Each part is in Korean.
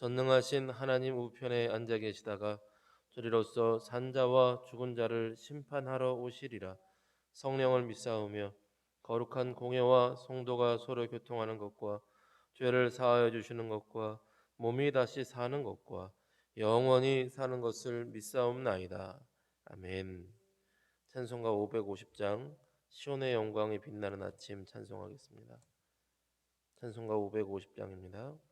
전능하신 하나님 우편에 앉아 계시다가 저리로서 산자와 죽은 자를 심판하러 오시리라. 성령을 믿사오며 거룩한 공예와 성도가 서로 교통하는 것과 죄를 사하여 주시는 것과 몸이 다시 사는 것과 영원히 사는 것을 믿사옵나이다. 아멘. 찬송가 550장 시온의 영광이 빛나는 아침 찬송하겠습니다. 찬송가 550장입니다.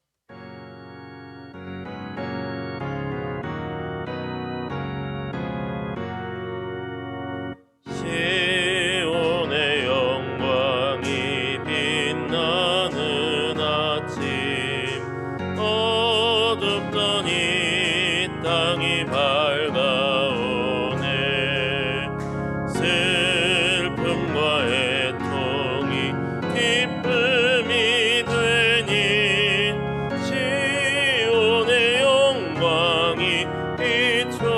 영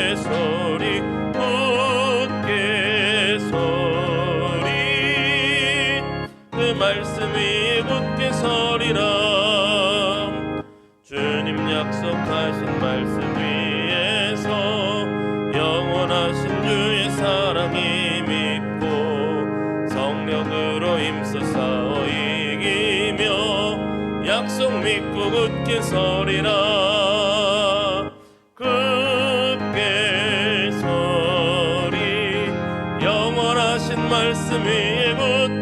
말씀 위에서 영원하신 주의 사랑이 믿고 성령으로 힘써 싸워 이기며 약속 믿고 굳게 서리라. 굳게 서리. 영원하신 말씀 위에 붙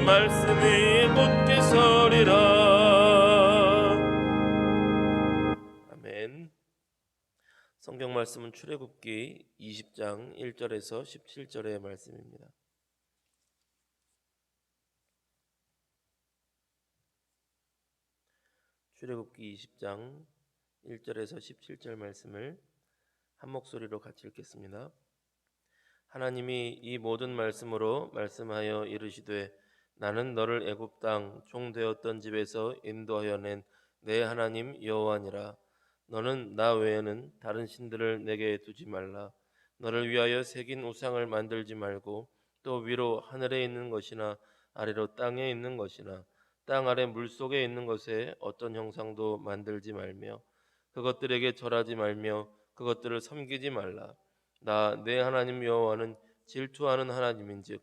그 말씀 위에 굳게 서리라 아멘 성경 말씀은 출애굽기 20장 1절에서 17절의 말씀입니다. 출애굽기 20장 1절에서 17절 말씀을 한 목소리로 같이 읽겠습니다. 하나님이 이 모든 말씀으로 말씀하여 이르시되 나는 너를 애굽 땅 종되었던 집에서 인도하여 낸 내 하나님 여호와니라. 너는 나 외에는 다른 신들을 내게 두지 말라. 너를 위하여 새긴 우상을 만들지 말고 또 위로 하늘에 있는 것이나 아래로 땅에 있는 것이나 땅 아래 물 속에 있는 것에 어떤 형상도 만들지 말며 그것들에게 절하지 말며 그것들을 섬기지 말라. 나 내 하나님 여호와는 질투하는 하나님인즉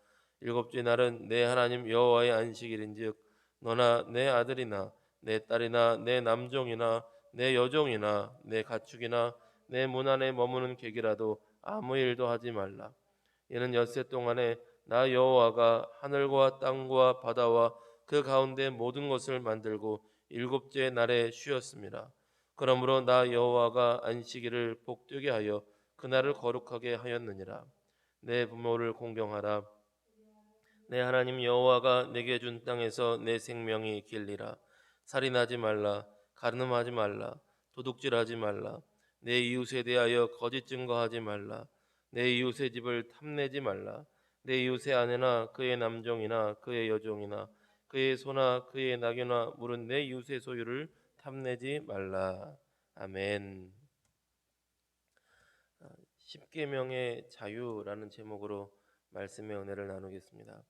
일곱째 날은 내 하나님 여호와의 안식일인즉 너나 내 아들이나 내 딸이나 내 남종이나 내 여종이나 내 가축이나 내 문 안에 머무는 객이라도 아무 일도 하지 말라. 이는 엿새 동안에 나 여호와가 하늘과 땅과 바다와 그 가운데 모든 것을 만들고 일곱째 날에 쉬었습니다. 그러므로 나 여호와가 안식일을 복되게 하여 그날을 거룩하게 하였느니라. 내 부모를 공경하라 내 하나님 여호와가 내게 준 땅에서 내 생명이 길리라. 살인하지 말라 가늠하지 말라 도둑질하지 말라. 내 이웃에 대하여 거짓 증거하지 말라. 내 이웃의 집을 탐내지 말라. 내 이웃의 아내나 그의 남종이나 그의 여종이나 그의 소나 그의 낙이나 물은 내 이웃의 소유를 탐내지 말라. 아멘. 아, 십계명의 자유라는 제목으로 말씀의 은혜를 나누겠습니다.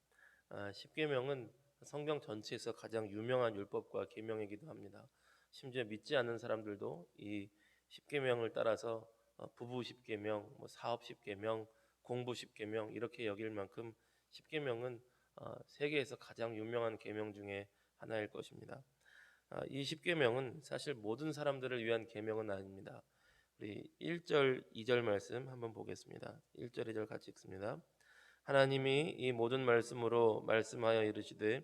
아, 십계명은 성경 전체에서 가장 유명한 율법과 계명이기도 합니다. 심지어 믿지 않는 사람들도 이 십계명을 따라서 어, 부부 십계명, 뭐 사업 십계명, 공부 십계명 이렇게 여길 만큼 십계명은 어, 세계에서 가장 유명한 계명 중에 하나일 것입니다. 아, 이 십계명은 사실 모든 사람들을 위한 계명은 아닙니다. 우리 1절, 2절 말씀 한번 보겠습니다. 1절, 2절 같이 읽습니다. 하나님이 이 모든 말씀으로 말씀하여 이르시되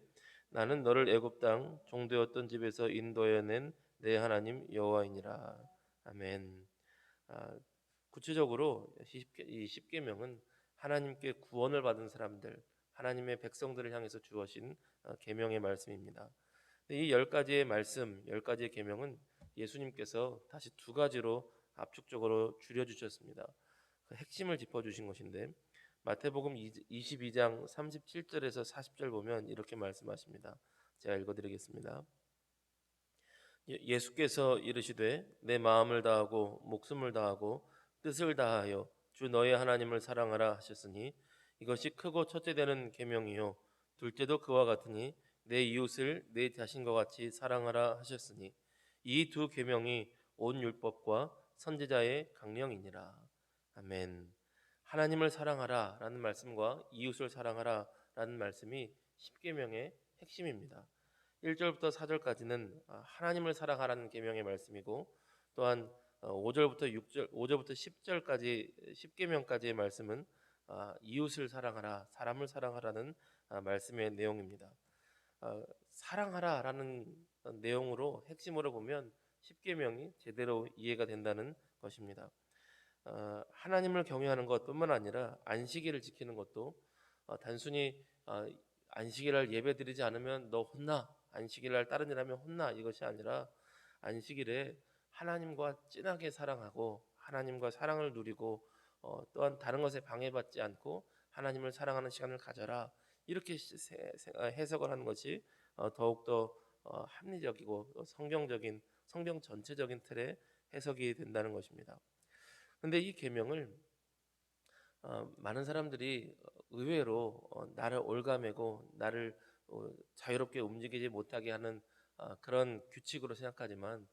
나는 너를 애굽 땅 종되었던 집에서 인도해 낸내 하나님 여호와이니라. 아멘. 아, 구체적으로 이 십계명은 하나님께 구원을 받은 사람들, 하나님의 백성들을 향해서 주어진 어, 계명의 말씀입니다. 이 열 가지의 말씀, 열 가지의 계명은 예수님께서 다시 두 가지로 압축적으로 줄여 주셨습니다. 그 핵심을 짚어 주신 것인데 마태복음 22장 37절에서 40절 보면 이렇게 말씀하십니다. 제가 읽어 드리겠습니다. 예, 예수께서 이르시되 내 마음을 다하고 목숨을 다하고 뜻을 다하여 주 너의 하나님을 사랑하라 하셨으니 이것이 크고 첫째 되는 계명이요 둘째도 그와 같으니 내 이웃을 내 자신과 같이 사랑하라 하셨으니 이 두 계명이 온 율법과 선지자의 강령이니라. 아멘. 하나님을 사랑하라 라는 말씀과 이웃을 사랑하라 라는 말씀이 십계명의 핵심입니다. 1절부터 4절까지는 아, 하나님을 사랑하라는 계명의 말씀이고 또한 5절부터 6절, 5절부터 10절까지 10계명까지의 말씀은 아, 이웃을 사랑하라, 사람을 사랑하라는 아, 말씀의 내용입니다. 사랑하라라는 내용으로 핵심으로 보면 10계명이 제대로 이해가 된다는 것입니다. 하나님을 경외하는 것뿐만 아니라 안식일을 지키는 것도 어, 단순히 안식일 날 예배드리지 않으면 너 혼나. 안식일 날 다른 일 하면 혼나. 이것이 아니라 안식일에 하나님과 진하게 사랑하고 하나님과 사랑을 누리고 어, 또한 다른 것에 방해받지 않고 하나님을 사랑하는 시간을 가져라. 이렇게 어, 해석을 하는 것이 어, 더욱더 어, 합리적이고 또 성경적인 성경 전체적인 틀의 해석이 된다는 것입니다. 근데 이 계명을 어, 많은 사람들이 의외로 어, 나를 올가매고 나를 어, 자유롭게 움직이지 못하게 하는 어, 그런 규칙으로 생각하지만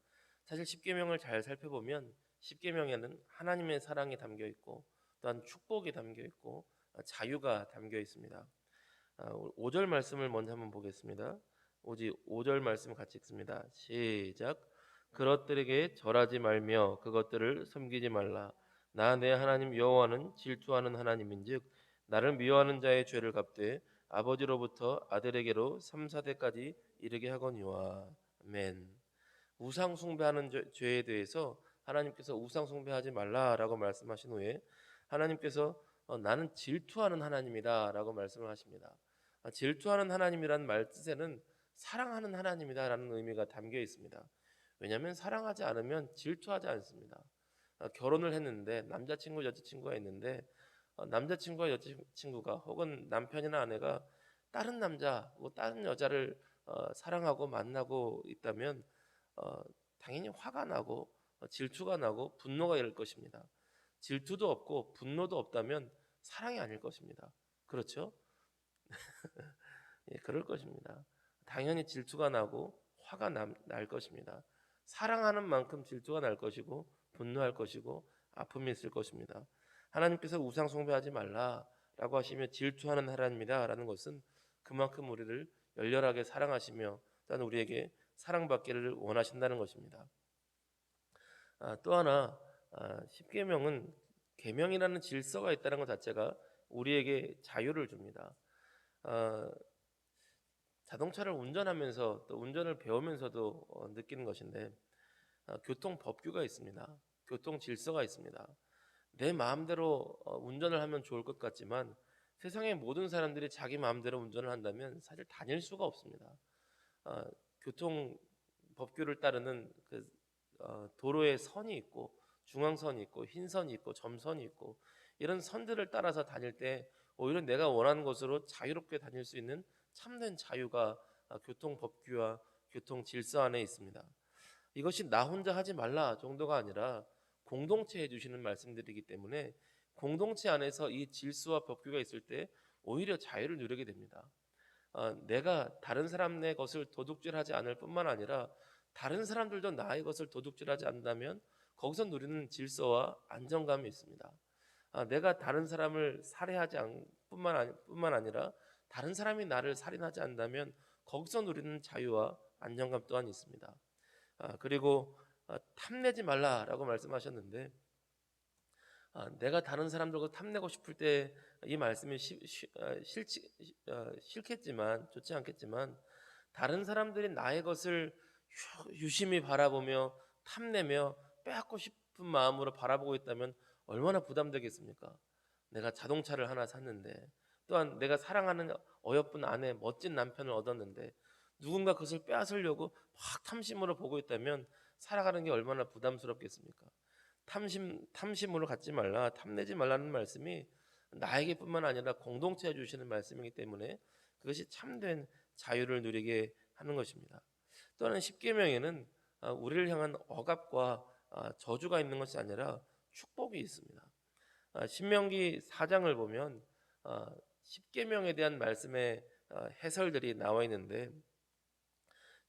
사실 십계명을 잘 살펴보면 십계명에는 하나님의 사랑이 담겨 있고 또한 축복이 담겨 있고 어, 자유가 담겨 있습니다. 5절 말씀을 먼저 한번 보겠습니다. 오직 5절 말씀 같이 읽습니다. 시작. 그것들에게 절하지 말며 그것들을 섬기지 말라. 나 내 하나님 여호와는 질투하는 하나님인즉 나를 미워하는 자의 죄를 갚되 아버지로부터 아들에게로 3, 4대까지 이르게 하거니와 아멘. 우상 숭배하는 죄- 죄에 대해서 하나님께서 우상 숭배하지 말라라고 말씀하신 후에 하나님께서 어, 나는 질투하는 하나님이다라고 말씀을 하십니다. 아, 질투하는 하나님이라는 말 뜻에는 사랑하는 하나님이다라는 의미가 담겨 있습니다. 왜냐하면 사랑하지 않으면 질투하지 않습니다. 아, 결혼을 했는데 남자친구 여자친구가 있는데 어, 남자친구와 여자친구가 혹은 남편이나 아내가 다른 남자, 뭐 다른 여자를 어, 사랑하고 만나고 있다면 어, 당연히 화가 나고 어, 질투가 나고 분노가 일 것입니다. 질투도 없고 분노도 없다면 사랑이 아닐 것입니다. 그렇죠? 예, 그럴 것입니다. 당연히 질투가 나고 화가 남- 날 것입니다. 사랑하는 만큼 질투가 날 것이고 분노할 것이고 아픔이 있을 것입니다. 하나님께서 우상 숭배하지 말라라고 하시며 질투하는 하나님이다라는 것은 그만큼 우리를 열렬하게 사랑하시며 또한 우리에게 사랑받기를 원하신다는 것입니다. 아, 또 하나 아, 십계명은 계명이라는 질서가 있다는 것 자체가 우리에게 자유를 줍니다. 아, 자동차를 운전하면서 또 운전을 배우면서도 어, 느끼는 것인데 아, 교통 법규가 있습니다. 교통 질서가 있습니다. 내 마음대로 어, 운전을 하면 좋을 것 같지만 세상의 모든 사람들이 자기 마음대로 운전을 한다면 사실 다닐 수가 없습니다. 아, 교통 법규를 따르는 그 어, 도로에 선이 있고 중앙선이 있고 흰선이 있고 점선이 있고 이런 선들을 따라서 다닐 때 오히려 내가 원하는 곳으로 자유롭게 다닐 수 있는 참된 자유가 아, 교통 법규와 교통 질서 안에 있습니다. 이것이 나 혼자 하지 말라 정도가 아니라 공동체 해주시는 말씀들이기 때문에 공동체 안에서 이 질서와 법규가 있을 때 오히려 자유를 누리게 됩니다. 아, 내가 다른 사람의 것을 도둑질하지 않을 뿐만 아니라 다른 사람들도 나의 것을 도둑질하지 않는다면 거기서 누리는 질서와 안정감이 있습니다. 아, 내가 다른 사람을 살해하지 않 뿐만 아니, 뿐만 아니라 다른 사람이 나를 살인하지 않는다면 거기서 누리는 자유와 안정감 또한 있습니다. 아, 그리고 아, 탐내지 말라라고 말씀하셨는데 아, 내가 다른 사람들과 탐내고 싶을 때 이 말씀이 아, 아, 싫겠지만 좋지 않겠지만 다른 사람들이 나의 것을 유- 유심히 바라보며 탐내며 빼앗고 싶은 마음으로 바라보고 있다면 얼마나 부담되겠습니까? 내가 자동차를 하나 샀는데 또한 내가 사랑하는 어여쁜 아내, 멋진 남편을 얻었는데 누군가 그것을 빼앗으려고 막 탐심으로 보고 있다면 살아가는 게 얼마나 부담스럽겠습니까? 탐심 탐심으로 갖지 말라, 탐내지 말라는 말씀이 나에게뿐만 아니라 공동체에 주시는 말씀이기 때문에 그것이 참된 자유를 누리게 하는 것입니다. 또한 십계명에는 아, 우리를 향한 억압과 아, 저주가 있는 것이 아니라 축복이 있습니다. 아, 신명기 4장을 보면 아, 십계명에 대한 말씀의 아, 해설들이 나와 있는데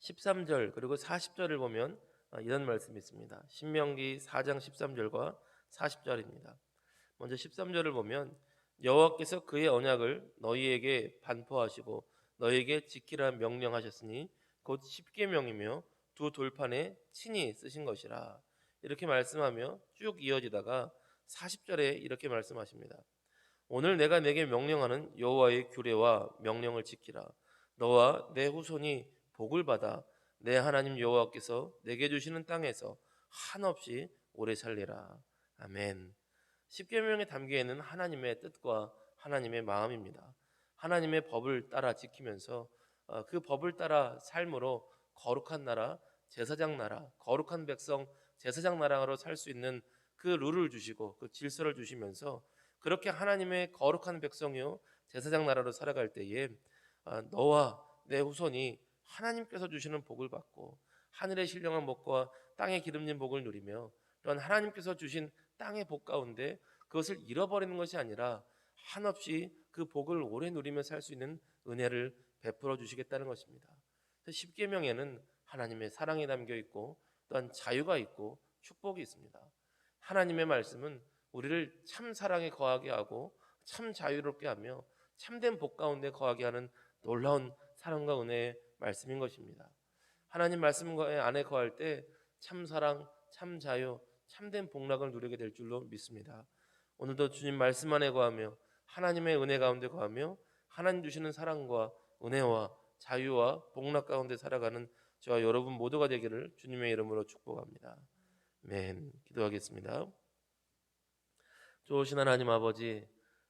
13절 그리고 40절을 보면 아, 이런 말씀이 있습니다. 신명기 4장 13절과 40절입니다. 먼저 13절을 보면 여호와께서 그의 언약을 너희에게 반포하시고 너희에게 지키라 명령하셨으니 곧 십계명이며 두 돌판에 친히 쓰신 것이라 이렇게 말씀하며 쭉 이어지다가 40절에 이렇게 말씀하십니다. 오늘 내가 내게 명령하는 여호와의 규례와 명령을 지키라. 너와 내 후손이 복을 받아 내 하나님 여호와께서 내게 주시는 땅에서 한없이 오래 살리라. 아멘. 십계명에 담겨 있는 하나님의 뜻과 하나님의 마음입니다. 하나님의 법을 따라 지키면서 어, 그 법을 따라 삶으로 거룩한 나라, 제사장 나라, 거룩한 백성, 제사장 나라로 살 수 있는 그 룰을 주시고 그 질서를 주시면서 그렇게 하나님의 거룩한 백성이요 제사장 나라로 살아갈 때에 아, 너와 내 후손이 하나님께서 주시는 복을 받고 하늘의 신령한 복과 땅의 기름진 복을 누리며 또한 하나님께서 주신 땅의 복 가운데 그것을 잃어버리는 것이 아니라 한없이 그 복을 오래 누리며 살 수 있는 은혜를 베풀어 주시겠다는 것입니다. 십계명에는 하나님의 사랑이 담겨 있고 또한 자유가 있고 축복이 있습니다. 하나님의 말씀은 우리를 참 사랑에 거하게 하고 참 자유롭게 하며 참된 복 가운데 거하게 하는 놀라운 사랑과 은혜의 말씀인 것입니다. 하나님 말씀 안에 거할 때 참 사랑, 참 자유, 참된 복락을 누리게 될 줄로 믿습니다. 오늘도 주님 말씀 안에 거하며 하나님의 은혜 가운데 거하며 하나님 주시는 사랑과 은혜와 자유와 복락 가운데 살아가는 저와 여러분 모두가 되기를 주님의 이름으로 축복합니다. 아멘. 기도하겠습니다. 좋으신 하나님 아버지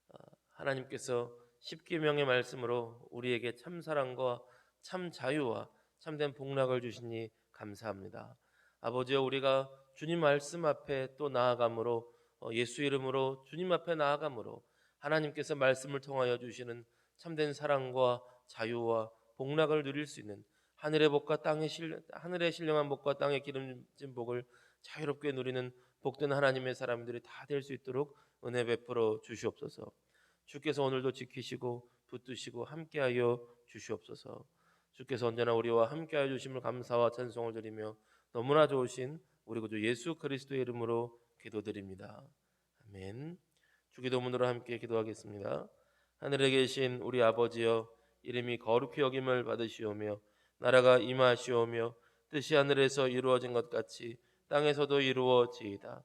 어, 하나님께서 십계명의 말씀으로 우리에게 참 사랑과 참 자유와 참된 복락을 주시니 감사합니다. 아버지여 우리가 주님 말씀 앞에 또 나아감으로 어, 예수 이름으로 주님 앞에 나아감으로 하나님께서 말씀을 통하여 주시는 참된 사랑과 자유와 복락을 누릴 수 있는 하늘의 복과 땅의 실 하늘의 신령한 복과 땅의 기름진 복을 자유롭게 누리는 복된 하나님의 사람들이 다 될 수 있도록 은혜 베풀어 주시옵소서. 주께서 오늘도 지키시고 붙드시고 함께하여 주시옵소서. 주께서 언제나 우리와 함께하여 주심을 감사와 찬송을 드리며 너무나 좋으신 우리 구주 예수 그리스도의 이름으로 기도드립니다. 아멘. 주기도문으로 함께 기도하겠습니다. 하늘에 계신 우리 아버지여 이름이 거룩히 여김을 받으시오며 나라가 임하시오며 뜻이 하늘에서 이루어진 것 같이 땅에서도 이루어지이다.